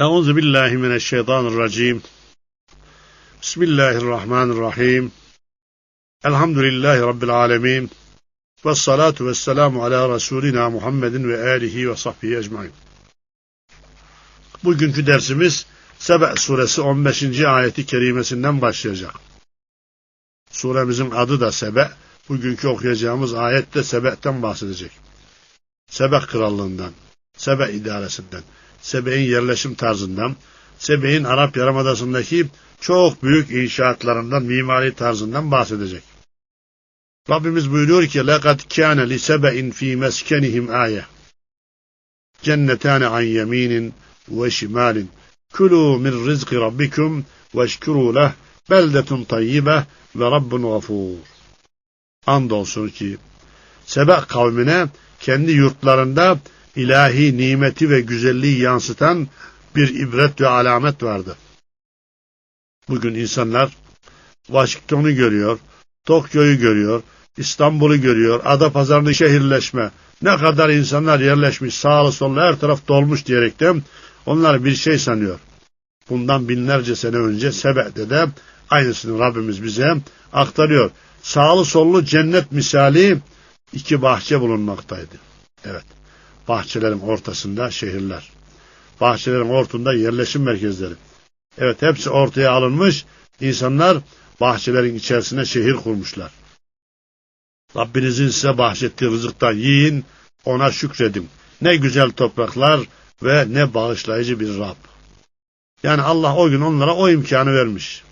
Euzu billahi mineşşeytanirracim. Bismillahirrahmanirrahim. Elhamdülillahi rabbil alamin. Ves salatu vesselamu ala Resulina Muhammedin ve alihi ve sahbihi ecmaîn. Bugünkü dersimiz Sebe suresi 15. ayeti kerimesinden başlayacak. Suremizin adı da Sebe. Bugünkü okuyacağımız ayette Sebe'ten bahsedecek. Sebe krallığından, Sebe idaresinden, Sebe'in yerleşim tarzından, Sebe'in Arap Yarımadası'ndaki çok büyük inşaatlarından, mimari tarzından bahsedecek. Rabbimiz buyuruyor ki لَقَدْ كَانَ لِسَبَئٍ ف۪ي مَسْكَنِهِمْ آيَةً جَنَّتَانِ عَنْ يَم۪ينٍ وَشِمَالٍ كُلُوا مِنْ رِزْقِ رَبِّكُمْ وَاشْكُرُوا لَهُ بَلْدَةٌ طَيِّبَةٌ وَرَبٌّ غَفُورٌ Andolsun ki Sebe kavmine kendi yurtlarında ilahi nimeti ve güzelliği yansıtan bir ibret ve alamet vardı. Bugün insanlar Washington'u görüyor, Tokyo'yu görüyor, İstanbul'u görüyor, Adapazarı'nın şehirleşme, ne kadar insanlar yerleşmiş, sağlı sollu her taraf dolmuş diyerekten onlar bir şey sanıyor. Bundan binlerce sene önce Sebe'de de aynısını Rabbimiz bize aktarıyor. Sağlı sollu cennet misali iki bahçe bulunmaktaydı. Evet, bahçelerin ortasında şehirler. Bahçelerin ortunda yerleşim merkezleri. Evet, hepsi ortaya alınmış. İnsanlar bahçelerin içerisine şehir kurmuşlar. Rabbinizin size bahşettiği rızıktan yiyin, ona şükredin. Ne güzel topraklar ve ne bağışlayıcı bir Rab. Yani Allah o gün onlara o imkanı vermiş.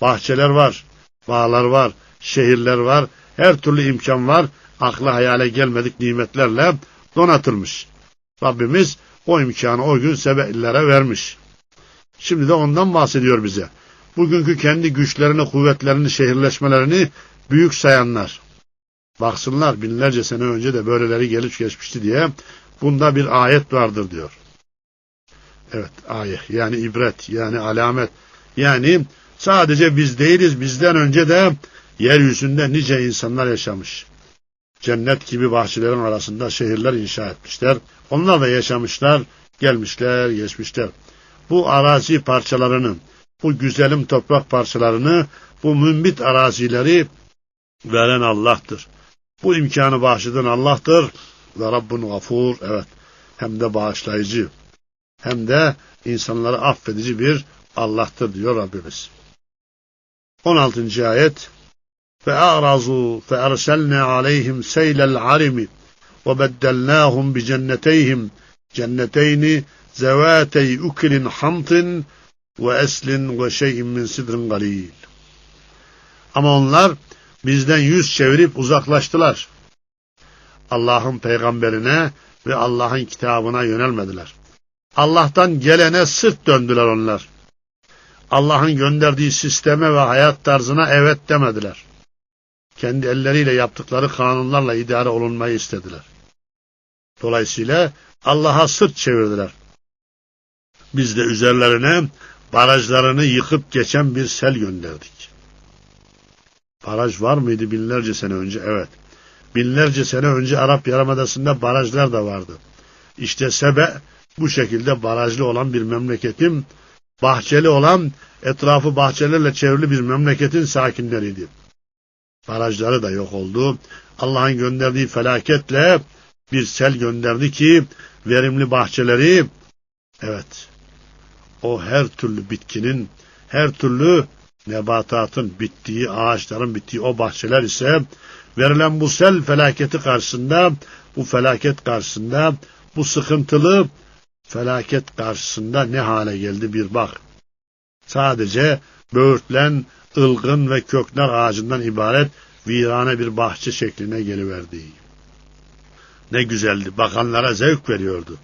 Bahçeler var, bağlar var, şehirler var, her türlü imkan var, akla hayale gelmedik nimetlerle donatılmış. Rabbimiz o imkanı o gün sebellere vermiş. Şimdi de ondan bahsediyor bize. Bugünkü kendi güçlerini, kuvvetlerini, şehirleşmelerini büyük sayanlar. Baksınlar binlerce sene önce de böyleleri gelip geçmişti diye bunda bir ayet vardır diyor. Evet ayet yani ibret yani alamet yani sadece biz değiliz bizden önce de yeryüzünde nice insanlar yaşamış. Cennet gibi bahçelerin arasında şehirler inşa etmişler. Onlar da yaşamışlar, gelmişler, geçmişler. Bu arazi parçalarını, bu güzelim toprak parçalarını, bu mümbit arazileri veren Allah'tır. Bu imkanı bağışlayan Allah'tır. Ve Rabbun gafur, evet, hem de bağışlayıcı, hem de insanları affedici bir Allah'tır diyor Rabbimiz. 16. ayet فأعرضوا فأرسلنا عليهم سيل العرم وبدلناهم بجنتيهم جنتين ذواتي أكل حمط وأسل وشيء من sidrin قليل Ama onlar bizden yüz çevirip uzaklaştılar. Allah'ın peygamberine ve Allah'ın kitabına yönelmediler. Allah'tan gelene sırt döndüler onlar. Allah'ın gönderdiği sisteme ve hayat tarzına evet demediler kendi elleriyle yaptıkları kanunlarla idare olunmayı istediler. Dolayısıyla Allah'a sırt çevirdiler. Biz de üzerlerine barajlarını yıkıp geçen bir sel gönderdik. Baraj var mıydı binlerce sene önce? Evet. Binlerce sene önce Arap Yarımadası'nda barajlar da vardı. İşte Sebe bu şekilde barajlı olan bir memleketin, bahçeli olan, etrafı bahçelerle çevrili bir memleketin sakinleriydi. Barajları da yok oldu. Allah'ın gönderdiği felaketle bir sel gönderdi ki verimli bahçeleri evet o her türlü bitkinin her türlü nebatatın bittiği, ağaçların bittiği o bahçeler ise verilen bu sel felaketi karşısında, bu felaket karşısında, bu sıkıntılı felaket karşısında ne hale geldi bir bak. Sadece böğürtlen ılgın ve köknar ağacından ibaret virane bir bahçe şekline geliverdi. Ne güzeldi, bakanlara zevk veriyordu.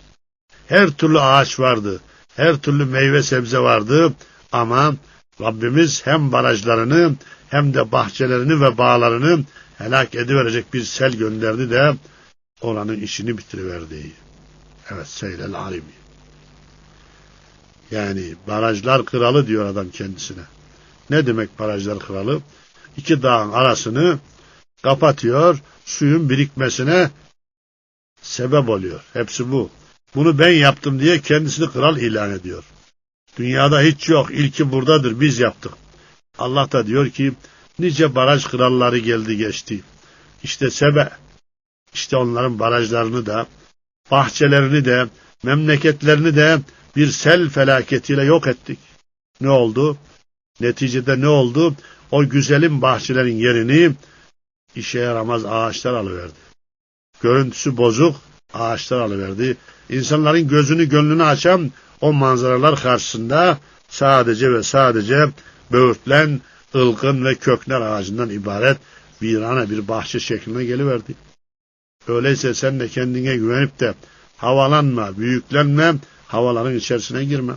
Her türlü ağaç vardı, her türlü meyve sebze vardı ama Rabbimiz hem barajlarını hem de bahçelerini ve bağlarını helak ediverecek bir sel gönderdi de oranın işini bitiriverdi. Evet Seylel Alimi. Yani barajlar kralı diyor adam kendisine. Ne demek barajlar kralı? İki dağın arasını kapatıyor, suyun birikmesine sebep oluyor. Hepsi bu. bunu ben yaptım diye kendisini kral ilan ediyor. Dünyada hiç yok, ilki buradadır, biz yaptık. Allah da diyor ki, nice baraj kralları geldi geçti. İşte Sebe, işte onların barajlarını da, bahçelerini de, memleketlerini de bir sel felaketiyle yok ettik. Ne oldu? Neticede ne oldu? O güzelim bahçelerin yerini işe yaramaz ağaçlar alıverdi. Görüntüsü bozuk ağaçlar alıverdi. İnsanların gözünü gönlünü açan o manzaralar karşısında sadece ve sadece böğürtlen, ılgın ve kökner ağacından ibaret virane bir bahçe şekline geliverdi. Öyleyse sen de kendine güvenip de havalanma, büyüklenme, havaların içerisine girme.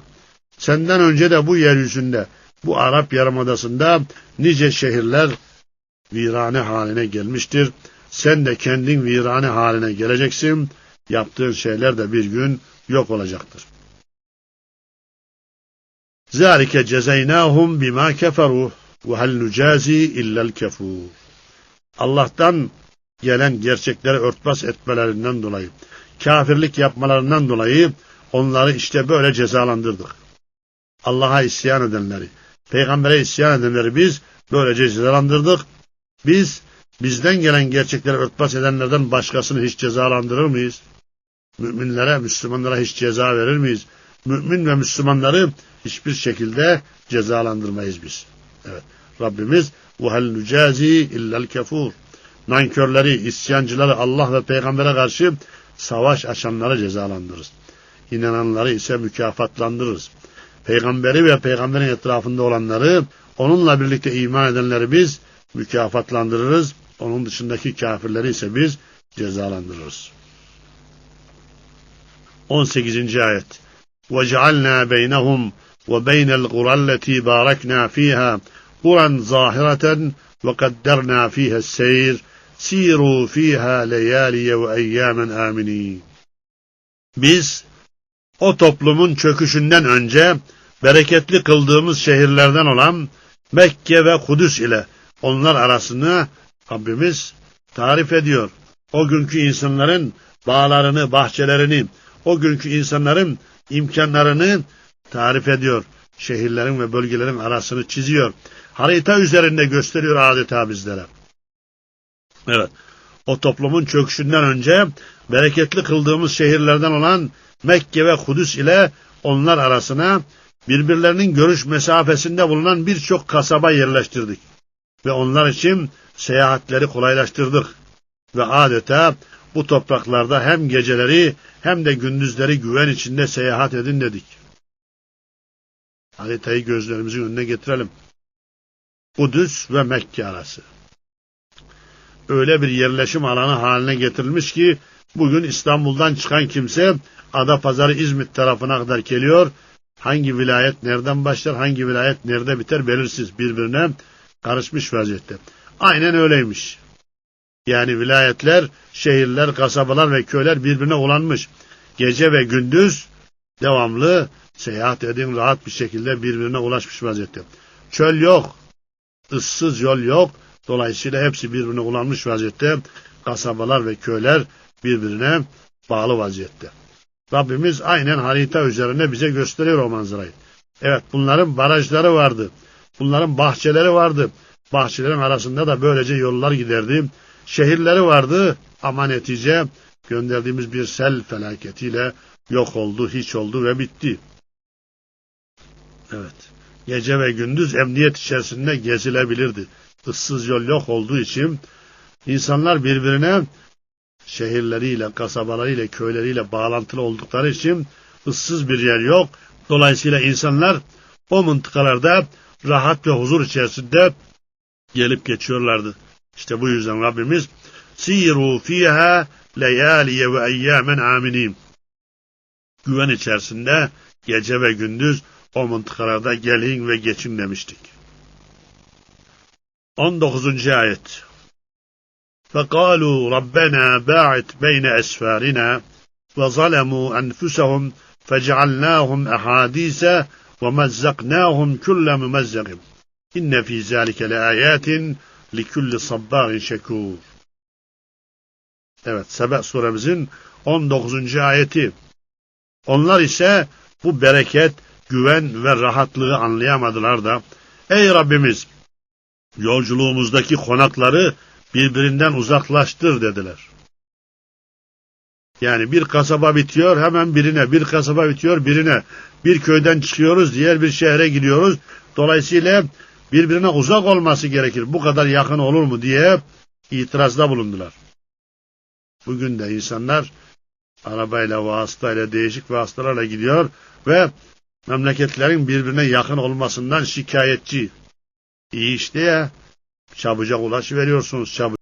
Senden önce de bu yeryüzünde, bu Arap Yarımadası'nda nice şehirler virane haline gelmiştir. Sen de kendin virane haline geleceksin. Yaptığın şeyler de bir gün yok olacaktır. Zalike cezeynâhum bima keferu ve hel nucazi illel kefur. Allah'tan gelen gerçekleri örtbas etmelerinden dolayı, kafirlik yapmalarından dolayı onları işte böyle cezalandırdık. Allah'a isyan edenleri, peygambere isyan edenleri biz böylece cezalandırdık. Biz bizden gelen gerçekleri örtbas edenlerden başkasını hiç cezalandırır mıyız? Müminlere, Müslümanlara hiç ceza verir miyiz? Mümin ve Müslümanları hiçbir şekilde cezalandırmayız biz. Evet. Rabbimiz وَهَلْ نُجَازِي اِلَّا الْكَفُورِ Nankörleri, isyancıları Allah ve peygambere karşı savaş açanları cezalandırırız. İnananları ise mükafatlandırırız. Peygamberi ve peygamberin etrafında olanları, onunla birlikte iman edenleri biz mükafatlandırırız. Onun dışındaki kafirleri ise biz cezalandırırız. 18. ayet وَجَعَلْنَا بَيْنَهُمْ وَبَيْنَ الْقُرَى الَّتِي بَارَكْنَا فِيهَا قُرًا ظَاهِرَةً وَقَدَّرْنَا فِيهَا السَّيْرِ سِيرُوا فِيهَا لَيَالِيَ وَاَيَّامًا آمِنِينَ Biz o toplumun çöküşünden önce bereketli kıldığımız şehirlerden olan Mekke ve Kudüs ile onlar arasını Rabbimiz tarif ediyor. O günkü insanların bağlarını, bahçelerini, o günkü insanların imkanlarını tarif ediyor. Şehirlerin ve bölgelerin arasını çiziyor. Harita üzerinde gösteriyor adeta bizlere. Evet. O toplumun çöküşünden önce bereketli kıldığımız şehirlerden olan Mekke ve Kudüs ile onlar arasına birbirlerinin görüş mesafesinde bulunan birçok kasaba yerleştirdik. Ve onlar için seyahatleri kolaylaştırdık. Ve adeta bu topraklarda hem geceleri hem de gündüzleri güven içinde seyahat edin dedik. Haritayı gözlerimizin önüne getirelim. Kudüs ve Mekke arası. Öyle bir yerleşim alanı haline getirilmiş ki bugün İstanbul'dan çıkan kimse Adapazarı İzmit tarafına kadar geliyor. Hangi vilayet nereden başlar, hangi vilayet nerede biter belirsiz birbirine karışmış vaziyette. Aynen öyleymiş. Yani vilayetler, şehirler, kasabalar ve köyler birbirine ulanmış. Gece ve gündüz devamlı seyahat edin rahat bir şekilde birbirine ulaşmış vaziyette. Çöl yok, ıssız yol yok. Dolayısıyla hepsi birbirine ulanmış vaziyette. Kasabalar ve köyler birbirine bağlı vaziyette. Rabbimiz aynen harita üzerinde bize gösteriyor o manzarayı. Evet bunların barajları vardı. Bunların bahçeleri vardı. Bahçelerin arasında da böylece yollar giderdi. Şehirleri vardı ama netice gönderdiğimiz bir sel felaketiyle yok oldu, hiç oldu ve bitti. Evet. Gece ve gündüz emniyet içerisinde gezilebilirdi. Issız yol yok olduğu için insanlar birbirine şehirleriyle, kasabalarıyla, köyleriyle bağlantılı oldukları için ıssız bir yer yok. Dolayısıyla insanlar o mıntıkalarda rahat ve huzur içerisinde gelip geçiyorlardı. İşte bu yüzden Rabbimiz siru fiha leyaliye ve eyyamen aminin güven içerisinde gece ve gündüz o mıntıkalarda gelin ve geçin demiştik. 19. ayet فقالوا ربنا باعت بين أسفارنا وظلموا أنفسهم فجعلناهم أحاديث ومزقناهم كل ممزق إن في ذلك لآيات likulli sabbarin şekur. Evet Sebe suremizin 19. ayeti. Onlar ise bu bereket, güven ve rahatlığı anlayamadılar da Ey Rabbimiz yolculuğumuzdaki konakları birbirinden uzaklaştır dediler. Yani bir kasaba bitiyor hemen birine, bir kasaba bitiyor birine. Bir köyden çıkıyoruz diğer bir şehre gidiyoruz. Dolayısıyla birbirine uzak olması gerekir. Bu kadar yakın olur mu diye itirazda bulundular. Bugün de insanlar arabayla, vasıtayla, değişik vasıtalarla gidiyor ve memleketlerin birbirine yakın olmasından şikayetçi. İyi işte ya. Çabucak ulaş veriyorsunuz. Çabucak